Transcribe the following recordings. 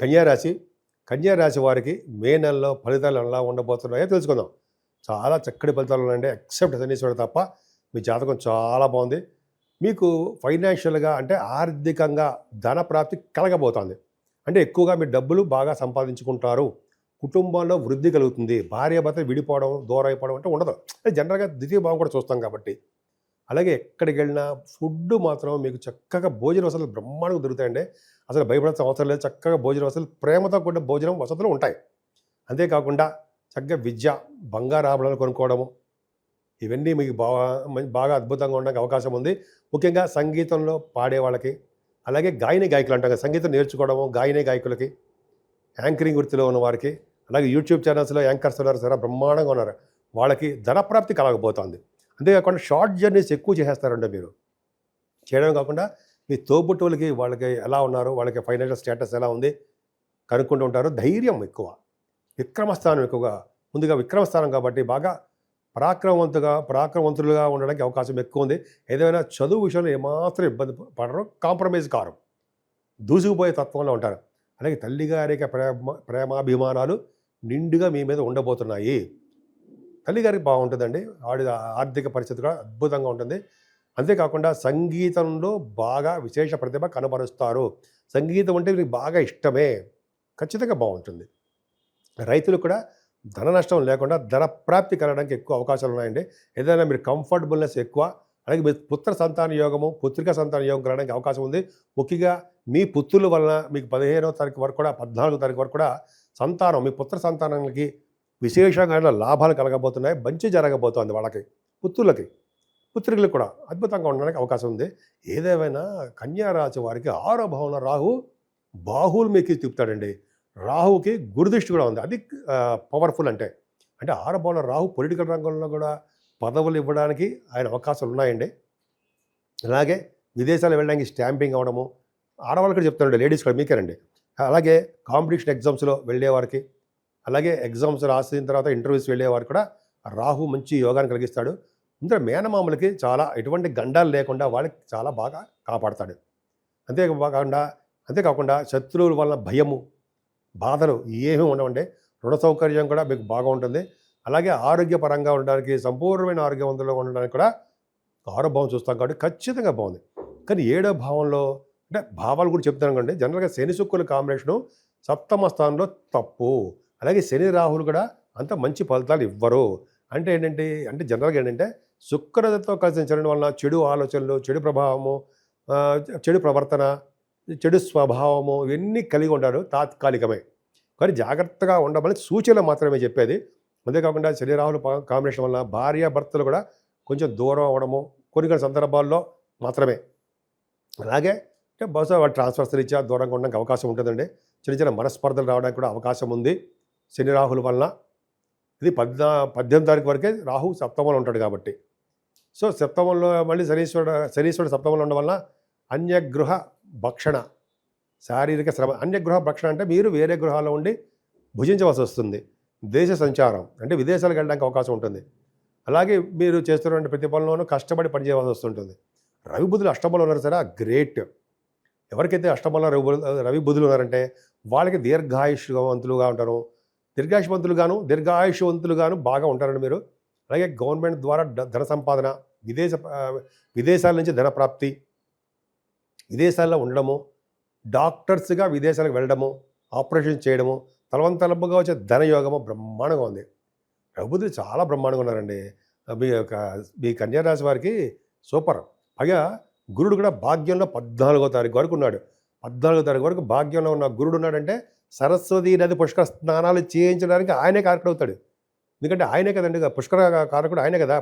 కన్యారాశి కన్యారాశి వారికి మే నెలలో ఫలితాలు ఎలా ఉండబోతున్నాయో తెలుసుకుందాం. చాలా చక్కటి ఫలితాలు ఉన్నాయండి. ఎక్సెప్ట్ శనీశ్వరుడు తప్ప మీ జాతకం చాలా బాగుంది. మీకు ఫైనాన్షియల్గా అంటే ఆర్థికంగా ధన ప్రాప్తి కలగబోతోంది. అంటే ఎక్కువగా మీ డబ్బులు బాగా సంపాదించుకుంటారు. కుటుంబంలో వృద్ధి కలుగుతుంది. భార్య భర్త విడిపోవడం దూరం అయిపోవడం అంటే ఉండదు. అంటే జనరల్గా ద్వితీయ భావం కూడా చూస్తాం కాబట్టి. అలాగే ఎక్కడికి వెళ్ళినా ఫుడ్ మాత్రం మీకు చక్కగా భోజన వసతులు బ్రహ్మాండంగా దొరుకుతాయండి. అసలు భయపడాల్సిన అవసరం లేదు. చక్కగా భోజన వసతులు ప్రేమతో కూడిన భోజనం వసతులు ఉంటాయి. అంతేకాకుండా చక్కగా విద్య బంగారాభరణాలు కొనుక్కోవడము ఇవన్నీ మీకు బాగా బాగా అద్భుతంగా ఉండడానికి అవకాశం ఉంది. ముఖ్యంగా సంగీతంలో పాడే వాళ్ళకి అలాగే గాయని గాయకులు అంటాం కదా సంగీతం నేర్చుకోవడము గాయని గాయకులకి యాంకరింగ్ వృత్తిలో ఉన్న వారికి అలాగే యూట్యూబ్ ఛానల్స్లో యాంకర్స్ ఉన్నారు సరే బ్రహ్మాండంగా ఉన్నారు. వాళ్ళకి ధనప్రాప్తి కలగబోతోంది. అంతేకాకుండా షార్ట్ జర్నీస్ ఎక్కువ చేసేస్తారండి మీరు. చేయడం కాకుండా మీ తోబుట్టువులకి వాళ్ళకి ఎలా ఉన్నారు వాళ్ళకి ఫైనాన్షియల్ స్టేటస్ ఎలా ఉంది కనుక్కుంటూ ఉంటారు. ధైర్యం ఎక్కువ. విక్రమస్థానం ఎక్కువగా. ముందుగా విక్రమస్థానం కాబట్టి బాగా పరాక్రమవంతుగా పరాక్రమవంతులుగా ఉండడానికి అవకాశం ఎక్కువ ఉంది. ఏదైనా చదువు విషయంలో ఏమాత్రం ఇబ్బంది పడరు. కాంప్రమైజ్ కారు. దూసుకుపోయే తత్వంలో ఉంటారు. అలాగే తల్లిగారికి ప్రేమ ప్రేమాభిమానాలు నిండుగా మీ మీద ఉండబోతున్నాయి. తల్లిగారికి బాగుంటుందండి. ఆడి ఆర్థిక పరిస్థితి కూడా అద్భుతంగా ఉంటుంది. అంతేకాకుండా సంగీతంలో బాగా విశేష ప్రతిభ కనబరుస్తారు. సంగీతం అంటే మీకు బాగా ఇష్టమే. ఖచ్చితంగా బాగుంటుంది. రైతులు కూడా ధన నష్టం లేకుండా ధన ప్రాప్తి కలగడానికి ఎక్కువ అవకాశాలు ఉన్నాయండి. ఏదైనా మీరు కంఫర్టబుల్నెస్ ఎక్కువ అలాగే మీ పుత్ర సంతాన యోగము పుత్రిక సంతాన యోగం కలగడానికి అవకాశం ఉంది. ముఖ్యంగా మీ పుత్రుల వలన మీకు పదిహేనో తారీఖు వరకు కూడా పద్నాలుగో తారీఖు వరకు కూడా సంతానం మీ పుత్ర సంతానానికి విశేషంగా లాభాలు కలగబోతున్నాయి మంచి జరగబోతోంది వాళ్ళకి పుత్రులకి. పుత్రికలకు కూడా అద్భుతంగా ఉండడానికి అవకాశం ఉంది. ఏదేమైనా కన్యారాశి వారికి ఆరో భావన రాహు బాహువులు మీకు తిప్పుతాడండి. రాహుకి గురుదృష్టి కూడా ఉంది. అది పవర్ఫుల్ అంటే. అంటే ఆరో భావన రాహు పొలిటికల్ రంగంలో కూడా పదవులు ఇవ్వడానికి ఆయన అవకాశాలు ఉన్నాయండి. అలాగే విదేశాలు వెళ్ళడానికి స్టాంపింగ్ అవ్వడము ఆడవాళ్ళు కూడా చెప్తానండి లేడీస్ కూడా మీకేనండి. అలాగే కాంపిటీషన్ ఎగ్జామ్స్లో వెళ్ళేవారికి అలాగే ఎగ్జామ్స్ రాసిన తర్వాత ఇంటర్వ్యూస్ వెళ్ళేవారు కూడా రాహు మంచి యోగాన్ని కలిగిస్తాడు. ఇందులో మేనమామలకి చాలా ఎటువంటి గండాలు లేకుండా వాళ్ళకి చాలా బాగా కాపాడతాడు. అంతేకాకుండా అంతేకాకుండా శత్రువుల వలన భయము బాధలు ఏమీ ఉండవండి. రుణ సౌకర్యం కూడా మీకు బాగా ఉంటుంది. అలాగే ఆరోగ్యపరంగా ఉండడానికి సంపూర్ణమైన ఆరోగ్యవంతులుగా ఉండడానికి కూడా ఆరో భావం చూస్తాం కాబట్టి ఖచ్చితంగా బాగుంది. కానీ ఏడో భావంలో అంటే భావాలు కూడా చెప్తాను కండి జనరల్గా శని శుక్రుల కాంబినేషను సప్తమ స్థానంలో తప్పు. అలాగే శని రాహులు కూడా అంత మంచి ఫలితాలు ఇవ్వరు. అంటే ఏంటంటే అంటే జనరల్గా ఏంటంటే శుక్రతో కలిసి చరణం వలన చెడు ఆలోచనలు చెడు ప్రభావము చెడు ప్రవర్తన చెడు స్వభావము ఇవన్నీ కలిగి ఉంటారు తాత్కాలికమే. కానీ జాగ్రత్తగా ఉండమని సూచనలు మాత్రమే చెప్పేది. అంతేకాకుండా శని కాంబినేషన్ వల్ల భార్య భర్తలు కూడా కొంచెం దూరం అవ్వడము కొన్ని కొన్ని సందర్భాల్లో మాత్రమే. అలాగే అంటే బహుశా వాళ్ళు ట్రాన్స్ఫర్స్ రీత్యా దూరంగా ఉండడానికి అవకాశం ఉంటుందండి. చిన్న చిన్న మనస్పర్ధలు రావడానికి కూడా అవకాశం ఉంది. శని రాహుల వలన ఇది పద్నా పద్దెనిమిది తారీఖు వరకే రాహు సప్తమంలో ఉంటాడు కాబట్టి. సో సప్తమంలో మళ్ళీ శనీశ్వరుడు శనీశ్వరుడు సప్తమంలో ఉండడం వలన అన్యగృహ భక్షణ శారీరక శ్రమ అన్యగృహ భక్షణ అంటే మీరు వేరే గృహాల్లో ఉండి భుజించవలసి వస్తుంది. దేశ సంచారం అంటే విదేశాలకు వెళ్ళడానికి అవకాశం ఉంటుంది. అలాగే మీరు చేస్తున్నటువంటి ప్రతి పనిలోనూ కష్టపడి పనిచేయవలసి వస్తుంటుంది. రవి బుధులు అష్టమంలో ఉన్నారు సరే గ్రేట్. ఎవరికైతే అష్టమంలో రవి రవి బుధులు ఉన్నారంటే వాళ్ళకి దీర్ఘాయుష్వంతులుగా ఉంటారు. దీర్ఘాయుషవంతులుగాను దీర్ఘాయుషవంతులుగాను బాగా ఉంటారండి మీరు. అలాగే గవర్నమెంట్ ద్వారా ధన సంపాదన విదేశ విదేశాల నుంచి ధన ప్రాప్తి విదేశాల్లో ఉండడము డాక్టర్స్గా విదేశాలకు వెళ్ళడము ఆపరేషన్ చేయడము తలవంతలబ్బుగా వచ్చే ధనయోగము బ్రహ్మాండంగా ఉంది. రఘుబుద్ధులు చాలా బ్రహ్మాండంగా ఉన్నారండి. మీ యొక్క మీ కన్యారాశి వారికి సూపర్. పైగా గురుడు కూడా భాగ్యంలో పద్నాలుగో తారీఖు వరకు ఉన్నాడు. పద్నాలుగో తారీఖు వరకు భాగ్యంలో ఉన్న గురుడు ఉన్నాడంటే సరస్వతి నది పుష్కర స్నానాలు చేయించడానికి ఆయనే కారకుడు అవుతాడు. ఎందుకంటే ఆయనే కదండి పుష్కర కారకుడు ఆయనే కదా.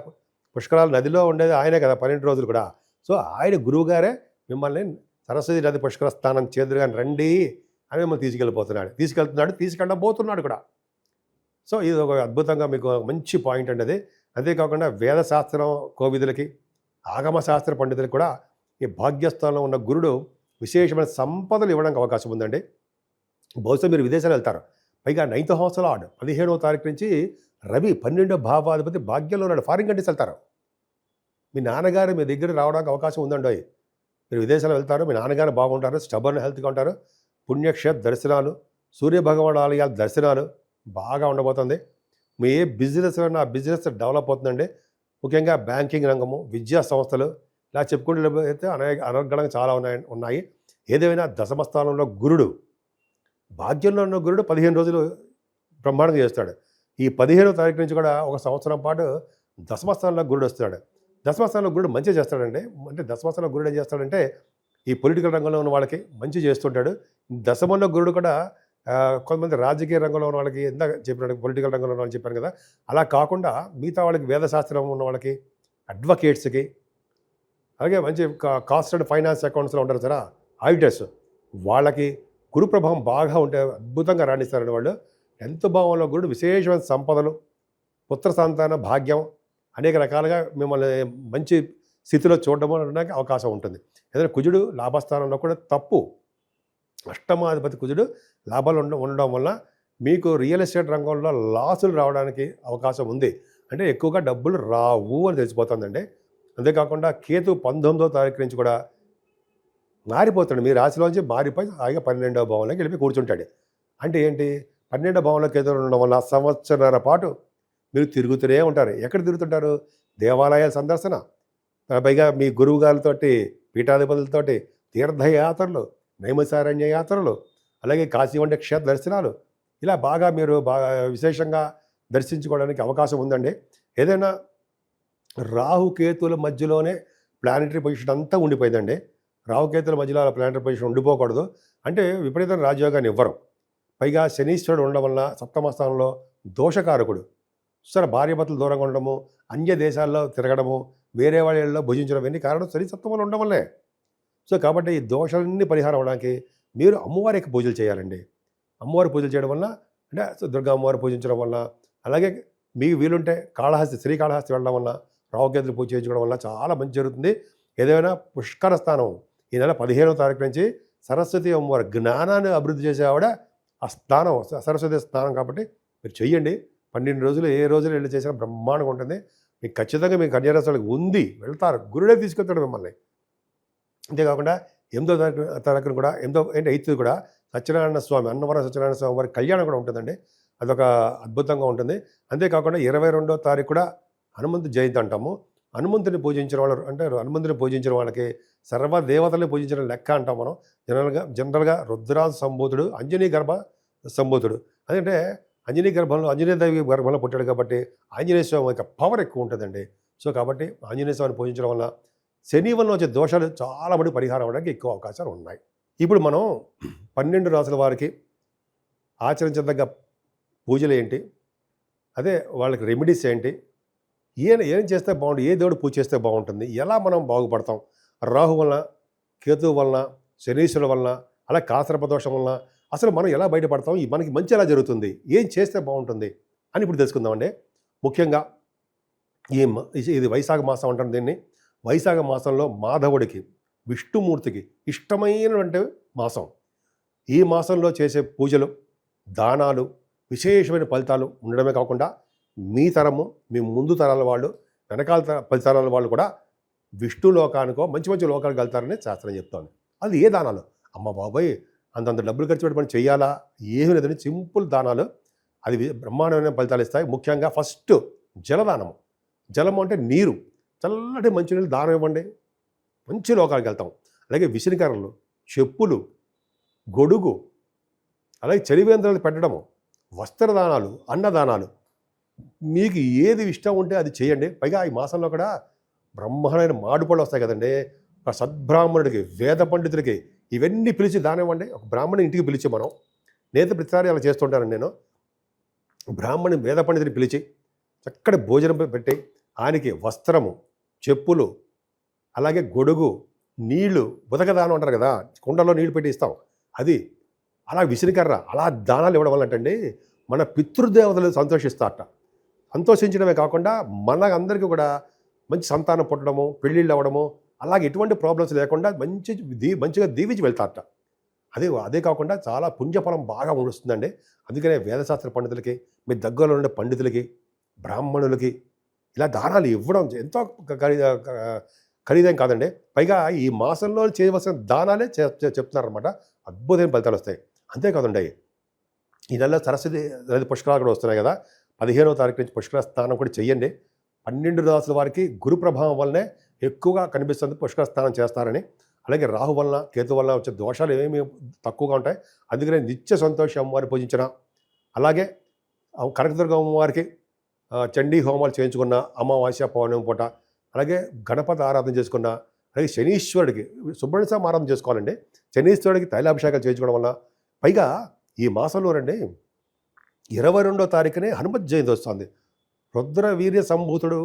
పుష్కరాలు నదిలో ఉండేది ఆయనే కదా పన్నెండు రోజులు కూడా. సో ఆయన గురువుగారే మిమ్మల్ని సరస్వతి నది పుష్కర స్నానం చేదురుగా రండి అని మిమ్మల్ని తీసుకెళ్ళిపోతున్నాడు. తీసుకెళ్తున్నాడు తీసుకెళ్ళబోతున్నాడు కూడా. సో ఇది ఒక అద్భుతంగా మీకు మంచి పాయింట్ అండి అది. అంతేకాకుండా వేదశాస్త్రం కోవిదులకి ఆగమశాస్త్ర పండితులకు కూడా ఈ భాగ్యస్థానంలో ఉన్న గురుడు విశేషమైన సంపదలు ఇవ్వడానికి అవకాశం ఉందండి. బహుశా మీరు విదేశాలు వెళ్తారు. పైగా నైన్త్ హౌస్ లార్డ్ పదిహేడవ తారీఖు నుంచి రవి పన్నెండో భావాధిపతి భాగ్యంలో ఉన్నాడు. ఫారిన్ కంట్రీస్ వెళ్తారు. మీ నాన్నగారు మీ దగ్గర రావడానికి అవకాశం ఉందండి. మీరు విదేశాలు వెళ్తారు. మీ నాన్నగారు బాగుంటారు. స్టబర్న్ హెల్త్గా ఉంటారు. పుణ్యక్షేత్ర దర్శనాలు సూర్యభగవాన్ ఆలయాల దర్శనాలు బాగా ఉండబోతుంది. మీ ఏ బిజినెస్ ఆ బిజినెస్ డెవలప్ అవుతుందండి. ముఖ్యంగా బ్యాంకింగ్ రంగము విద్యా సంస్థలు ఇలా చెప్పుకుంటే అయితే అనేక అనర్గణంగా చాలా ఉన్నాయి. ఉన్నాయి. ఏదేమైనా దశమ స్థానంలో గురుడు బాధ్యంలో ఉన్న గురుడు పదిహేను రోజులు బ్రహ్మాండంగా చేస్తాడు. ఈ పదిహేనో తారీఖు నుంచి కూడా ఒక సంవత్సరం పాటు దశమస్థానంలో గురుడు వస్తాడు దశమస్థానంలో గురుడు మంచి చేస్తాడండి అంటే దశమస్థానంలో గురుడు ఏం చేస్తాడంటే ఈ పొలిటికల్ రంగంలో ఉన్న వాళ్ళకి మంచి చేస్తుంటాడు. దశమంలో గురుడు కూడా కొంతమంది రాజకీయ రంగంలో ఉన్న వాళ్ళకి ఎంత చెప్పినట్టు పొలిటికల్ రంగంలో ఉన్న వాళ్ళకి చెప్పాను కదా అలా కాకుండా మిగతా వాళ్ళకి వేదశాస్త్రం ఉన్న వాళ్ళకి అడ్వకేట్స్కి అలాగే మంచి కాస్ట్ అండ్ ఫైనాన్స్ అకౌంట్స్లో ఉంటారు సరే ఆడిటర్స్ వాళ్ళకి గురు ప్రభావం బాగా ఉంటే అద్భుతంగా రాణిస్తారని వాళ్ళు. టెన్త్ భావంలో గురుడు విశేషమైన సంపదలు పుత్ర సంతాన భాగ్యం అనేక రకాలుగా మిమ్మల్ని మంచి స్థితిలో చూడడం అనడానికి అవకాశం ఉంటుంది. ఏదైనా కుజుడు లాభస్థానంలో కూడా తప్పు అష్టమాధిపతి కుజుడు లాభాలు ఉండ ఉండడం వల్ల మీకు రియల్ ఎస్టేట్ రంగంలో లాసులు రావడానికి అవకాశం ఉంది. అంటే ఎక్కువగా డబ్బులు రావు అని తెలిసిపోతుందండి. అంతేకాకుండా కేతు పంతొమ్మిదో తారీఖు నుంచి కూడా మారిపోతాడు. మీ రాశిలోంచి మారిపోయి హాయిగా పన్నెండవ భావంలోకి వెళ్ళి కూర్చుంటాడు. అంటే ఏంటి? పన్నెండవ భావంలోకి ఎదురు ఉండడం వల్ల సంవత్సరాల పాటు మీరు తిరుగుతూనే ఉంటారు. ఎక్కడ తిరుగుతుంటారు? దేవాలయాల సందర్శన పైగా మీ గురువుగారితోటి పీఠాధిపతులతోటి తీర్థయాత్రలు నైమసారణ్య యాత్రలు అలాగే కాశీ వంటి క్షేత్ర దర్శనాలు. ఇలా బాగా మీరు బాగా విశేషంగా దర్శించుకోవడానికి అవకాశం ఉందండి. ఏదైనా రాహుకేతుల మధ్యలోనే ప్లానటరీ పొజిషన్ అంతా ఉండిపోయిందండి. రావుకేతుల మధ్యలో అలా ప్లానటరీ పొజిషన్ ఉండిపోకూడదు. అంటే విపరీతం రాజయోగాన్ని ఇవ్వరు. పైగా శనీశ్వరుడు ఉండడం వల్ల సప్తమ స్థానంలో దోషకారకుడు. సరే భార్యభర్తలు దూరంగా ఉండడము అన్య దేశాల్లో తిరగడము వేరే వాళ్ళలో భుజించడం ఇవన్నీ కారణం శని సప్తమంలో ఉండడం వల్లే సో కాబట్టి ఈ దోషాలన్నీ పరిహారం అవడానికి మీరు అమ్మవారికి పూజలు చేయాలండి. అమ్మవారి పూజలు చేయడం వల్ల అంటే దుర్గా అమ్మవారి పూజించడం వల్ల అలాగే మీకు వీలుంటే కాళహస్తి శ్రీకాళహస్తి వెళ్ళడం వల్ల రావుకేతులు పూజ చేయించడం వల్ల చాలా మంచి జరుగుతుంది. ఏదైనా పుష్కర స్థానం ఈ నెల పదిహేనవ తారీఖు నుంచి సరస్వతి అమ్మవారి జ్ఞానాన్ని అభివృద్ధి చేసే ఆవిడ ఆ స్థానం సరస్వతి స్థానం కాబట్టి మీరు చెయ్యండి. పన్నెండు రోజులు ఏ రోజులు వెళ్ళి చేసినా బ్రహ్మాండంగా ఉంటుంది. మీకు ఖచ్చితంగా మీ కన్యారాశులకు ఉంది. వెళ్తారు. గురుడే తీసుకెళ్తాడు మిమ్మల్ని. అంతేకాకుండా ఎనిమిదో తారీఖు తారీఖున కూడా ఎనిమిదో ఏంటి ఐదు కూడా సత్యనారాయణ స్వామి అన్నవరం సత్యనారాయణ స్వామి వారి కళ్యాణం కూడా ఉంటుందండి. అదొక అద్భుతంగా ఉంటుంది. అంతేకాకుండా ఇరవై రెండో తారీఖు కూడా హనుమంతు జయంతి అంటాము. హనుమంతుని పూజించిన వాళ్ళు అంటే హనుమంతుని పూజించిన వాళ్ళకి సర్వ దేవతల్ని పూజించిన లెక్క అంటాం మనం. జనరల్గా జనరల్గా రుద్రాజ సంబోధుడు అంజనీ గర్భ సంబోధుడు అదంటే అంజనీ గర్భంలో ఆంజనేయ దేవి గర్భంలో పుట్టాడు కాబట్టి ఆంజనేయ స్వామి యొక్క పవర్ ఎక్కువ ఉంటుందండి. సో కాబట్టి ఆంజనేయ స్వామిని పూజించడం వల్ల శని వల్ల వచ్చే దోషాలు చాలా మటుకు పరిహారం అవ్వడానికి ఎక్కువ అవకాశాలు ఉన్నాయి. ఇప్పుడు మనం పన్నెండు రాసుల వారికి ఆచరించదగ్గ పూజలు ఏంటి? అదే వాళ్ళకి రెమెడీస్ ఏంటి? ఈయన ఏం చేస్తే బాగుంటుంది ఏ దేవుడు పూజ చేస్తే బాగుంటుంది ఎలా మనం బాగుపడతాం? రాహు వలన కేతువు వలన శనీశ్వరుల వలన అలా కాసరపదోషం వలన అసలు మనం ఎలా బయటపడతాం? ఈ మనకి మంచి ఎలా జరుగుతుంది? ఏం చేస్తే బాగుంటుంది? అని ఇప్పుడు తెలుసుకుందామండి. ముఖ్యంగా ఈ ఇది- ఇది వైశాఖ మాసం అంటారు దీన్ని. వైశాఖ మాసంలో మాధవుడికి విష్ణుమూర్తికి ఇష్టమైనటువంటి మాసం. ఈ మాసంలో చేసే పూజలు దానాలు విశేషమైన ఫలితాలు ఉండడమే కాకుండా మీ తరము మీ ముందు తరాల వాళ్ళు వెనకాల తర పది తరాల వాళ్ళు కూడా విష్ణు లోకానికో మంచి మంచి లోకాలకు వెళ్తారని శాస్త్రం చెప్తాను అది ఏ దానాలు? అమ్మ బాబాయ్! అంతంత డబ్బులు ఖర్చు పెట్టి మనం చేయాలా ఏమీ లేదని సింపుల్ దానాలు. అది బ్రహ్మాండమైన ఫలితాలు ఇస్తాయి. ముఖ్యంగా ఫస్ట్ జలదానము. జలము అంటే నీరు. చల్లటి మంచినీళ్ళు దానం ఇవ్వండి. మంచి లోకాలకు వెళ్తాం. అలాగే విసిరికరలు చెప్పులు గొడుగు అలాగే చలివేంద్రాలు పెట్టడము. వస్త్రదానాలు అన్నదానాలు. మీకు ఏది ఇష్టం ఉంటే అది చేయండి. పైగా ఈ మాసంలో కూడా బ్రహ్మాండమైన మాడుపళ్ళు వస్తాయి కదండి. ఒక సద్బ్రాహ్మణుడికి వేద పండితుడికి ఇవన్నీ పిలిచి దానివ్వండి ఒక బ్రాహ్మణి ఇంటికి పిలిచి మనం నేత ప్రతిసారి అలా చేస్తుంటాను నేను. బ్రాహ్మణి వేద పండితుని పిలిచి చక్కటి భోజనం పెట్టి ఆయనకి వస్త్రము చెప్పులు అలాగే గొడుగు నీళ్ళు ఉదకదానం అంటారు కదా కుండలో నీళ్ళు పెట్టి ఇస్తాం. అది అలా విసిరికర్ర అలా దానాలు ఇవ్వడం వల్ల అంటే మన పితృదేవతలు సంతోషిస్తారట. సంతోషించడమే కాకుండా మన అందరికీ కూడా మంచి సంతానం పుట్టడము పెళ్ళిళ్ళు అవ్వడము అలాగే ఎటువంటి ప్రాబ్లమ్స్ లేకుండా మంచి దీ మంచిగా దీవించి వెళ్తారట. అదే అదే కాకుండా చాలా పుణ్యఫలం బాగా వస్తుందండి. అందుకనే వేదశాస్త్ర పండితులకి మీ దగ్గరలో ఉండే పండితులకి బ్రాహ్మణులకి ఇలా దానాలు ఇవ్వడం ఎంతో ఖరీద ఖరీదేం కాదండి. పైగా ఈ మాసంలో చేయవలసిన దానాలే చెప్తున్నారనమాట అద్భుతమైన ఫలితాలు వస్తాయి. అంతేకాదండి ఈ నెలలో సరస్వతి పుష్కరాలు కూడా వస్తున్నాయి కదా. పదిహేనవ తారీఖు నుంచి పుష్కర స్నానం కూడా చెయ్యండి. పన్నెండు రాసుల వారికి గురు ప్రభావం వల్లనే ఎక్కువగా కనిపిస్తుంది పుష్కర స్నానం చేస్తారని. అలాగే రాహు వలన కేతు వలన వచ్చే దోషాలు ఏమేమి తక్కువగా ఉంటాయి అందుకనే నిత్య సంతోషం అమ్మవారి పూజించిన అలాగే కనకదుర్గ అమ్మవారికి చండీ హోమాలు చేయించుకున్న అమావాస్య పౌర్ణమి పూట అలాగే గణపతి ఆరాధన చేసుకున్న అలాగే శనీశ్వరుడికి సుబ్రహ్మణ్యం ఆరాధన చేసుకోవాలండి. శనీశ్వరుడికి తైలాభిషేకాలు చేయించుకోవడం వల్ల పైగా ఈ మాసంలో రండి ఇరవై రెండో తారీఖునే హనుమత్ జయంతి వస్తుంది. రుద్ర వీర్య సంభూతుడు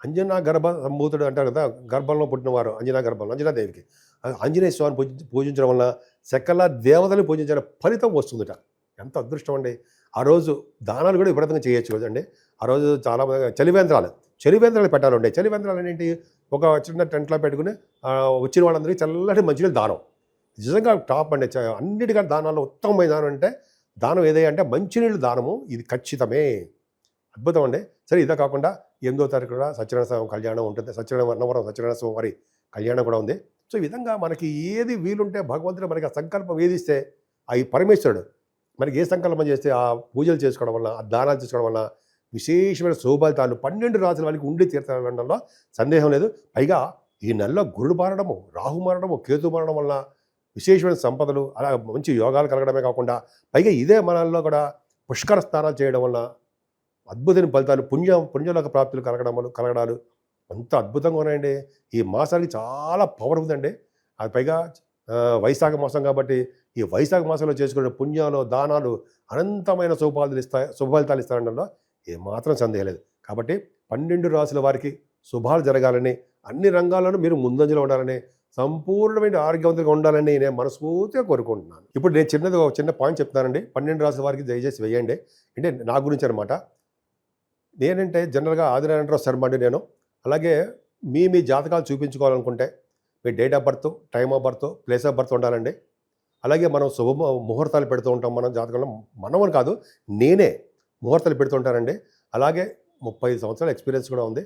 అంజనా గర్భ సంభూతుడు అంటారు కదా గర్భంలో పుట్టినవారు అంజనా గర్భంలో అంజనాదేవికి. దేవికి ఆంజనేయ స్వామిని పూజ పూజించడం వల్ల సకల దేవతని పూజించిన ఫలితం వస్తుందట. ఎంత అదృష్టం అండి. ఆ రోజు దానాలు కూడా విపరీతంగా చేయొచ్చు కదండి. ఆ రోజు చాలా చలివేంద్రాలు చలివేంద్రాలు పెట్టాలండి చలివేంద్రాలు ఏంటి ఒక చిన్న టెంట్లో పెట్టుకుని వచ్చిన వాళ్ళందరికీ చల్లటి మంచినీళ్ళు దానం. నిజంగా టాప్ అండి. అన్నిటికీ అన్నిటికంటే దానాల్లో ఉత్తమమైన దానం అంటే దానం ఏదైనా అంటే మంచినీళ్ళు దానము ఇది ఖచ్చితమే. అద్భుతం అండి. సరే ఇదే కాకుండా ఎనిమిదో తారీఖు కూడా సత్యనారాయణ స్వామి కళ్యాణం ఉంటుంది. సత్యనారాయణ అన్నవరం సత్యనారాయణ స్వామి వారి కళ్యాణం కూడా ఉంది. సో ఈ విధంగా మనకి ఏది వీలుంటే భగవంతుడు మనకి ఆ సంకల్పం వేధిస్తే ఆ పరమేశ్వరుడు మనకి ఏ సంకల్పం చేస్తే ఆ పూజలు చేసుకోవడం వల్ల ఆ దానాలు చేసుకోవడం వల్ల విశేషమైన శోభాలితాలు పన్నెండు రాజుల వాళ్ళకి ఉండి తీర్థంలో సందేహం లేదు. పైగా ఈ నెలలో గురుడు మారడము రాహు మారడము కేతు మారడం వల్ల విశేషమైన సంపదలు అలా మంచి యోగాలు కలగడమే కాకుండా పైగా ఇదే మనల్లో కూడా పుష్కర స్నానాలు చేయడం వల్ల అద్భుతమైన ఫలితాలు పుణ్య పుణ్యలోక ప్రాప్తులు కలగడం వల్ల కలగడాలు అంత అద్భుతంగా ఉన్నాయండి. ఈ మాసానికి చాలా పవర్ ఉందండి. అది పైగా వైశాఖ మాసం కాబట్టి ఈ వైశాఖ మాసంలో చేసుకునే పుణ్యాలు దానాలు అనంతమైన శుభఫలితాలు ఇస్తాయి శుభఫలితాలు ఏ మాత్రం సందేహం లేదు. కాబట్టి పన్నెండు రాసుల వారికి శుభాలు జరగాలని అన్ని రంగాల్లోనూ మీరు ముందంజలో ఉండాలని సంపూర్ణమైన ఆరోగ్యవంతంగా ఉండాలని నేను మనస్ఫూర్తిగా కోరుకుంటున్నాను. ఇప్పుడు నేను చిన్నది ఒక చిన్న పాయింట్ చెప్తానండి. పన్నెండు రాసిన వారికి దయచేసి వేయండి. అంటే నా గురించి అనమాట నేనంటే జనరల్గా ఆదినారాయణరావు శర్మ అండి నేను. అలాగే మీ మీ జాతకాలు చూపించుకోవాలనుకుంటే మీ date of birth time of birth place of birth ఉండాలండి. అలాగే మనం శుభ ముహూర్తాలు పెడుతూ ఉంటాం మనం జాతకంలో. మనమని అని కాదు నేనే ముహూర్తాలు పెడుతూ ఉంటానండి. అలాగే ముప్పై సంవత్సరాల ఎక్స్పీరియన్స్ కూడా ఉంది.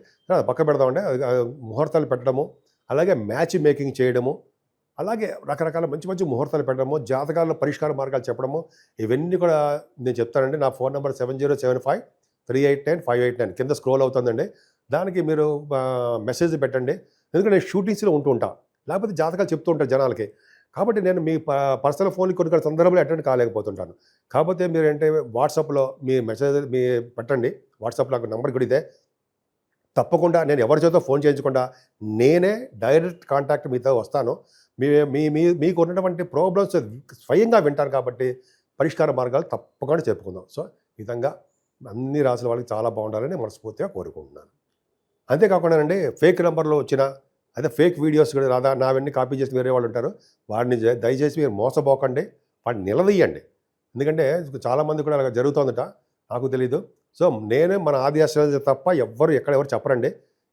పక్క పెడదామంటే అది ముహూర్తాలు పెట్టడము అలాగే మ్యాచ్ మేకింగ్ చేయడము అలాగే రకరకాల మంచి మంచి ముహూర్తాలు పెట్టడము జాతకాల పరిష్కార మార్గాలు చెప్పడము ఇవన్నీ కూడా నేను చెప్తానండి. నా phone number seven zero seven five three eight nine five eight nine కింద స్క్రోల్ అవుతుందండి. దానికి మీరు మెసేజ్ పెట్టండి. ఎందుకంటే నేను షూటింగ్స్లో ఉంటూ ఉంటాను లేకపోతే జాతకాలు చెప్తూ ఉంటాను జనాలకి. కాబట్టి నేను మీ పర్సనల్ ఫోన్కి కొన్ని కొన్ని సందర్భంలో అటెండ్ కాలేకపోతుంటాను. కాకపోతే మీరు ఏంటంటే వాట్సాప్లో మీ మెసేజ్ మీ పెట్టండి. వాట్సాప్లో నాకు నెంబర్ కూడా ఇదే. తప్పకుండా నేను ఎవరి చేతో ఫోన్ చేయించకుండా నేనే డైరెక్ట్ కాంటాక్ట్ మీతో వస్తాను. మీ మీ మీ మీకు ఉన్నటువంటి ప్రాబ్లమ్స్ స్వయంగా వింటారు కాబట్టి పరిష్కార మార్గాలు తప్పకుండా చెప్పుకుందాం. సో విధంగా అన్ని రాసుల వాళ్ళకి చాలా బాగుండాలని మనస్ఫూర్తిగా కోరుకుంటున్నాను. అంతేకాకుండానండి ఫేక్ నెంబర్లో వచ్చిన అదే ఫేక్ వీడియోస్ కూడా రాదా నావన్నీ కాపీ చేసి వేరే వాళ్ళు ఉంటారు. వాడిని దయచేసి మీరు మోసపోకండి. వాడిని నిలదీయండి. ఎందుకంటే చాలామంది కూడా అలా జరుగుతుందట. నాకు తెలీదు. సో నేనే మన ఆది ఆశ్రయ తప్ప ఎవ్వరు ఎక్కడ ఎవరు చెప్పరండి.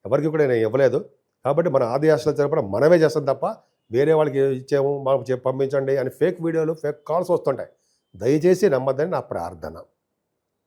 ఎవరికి కూడా నేను ఇవ్వలేదు. కాబట్టి మన ఆది ఆశ్రయం మనమే చేస్తాం తప్ప వేరే వాళ్ళకి ఇచ్చాము మాకు పంపించండి అని ఫేక్ వీడియోలు ఫేక్ కాల్స్ వస్తుంటాయి. దయచేసి నమ్మద్దని నా ప్రార్థన.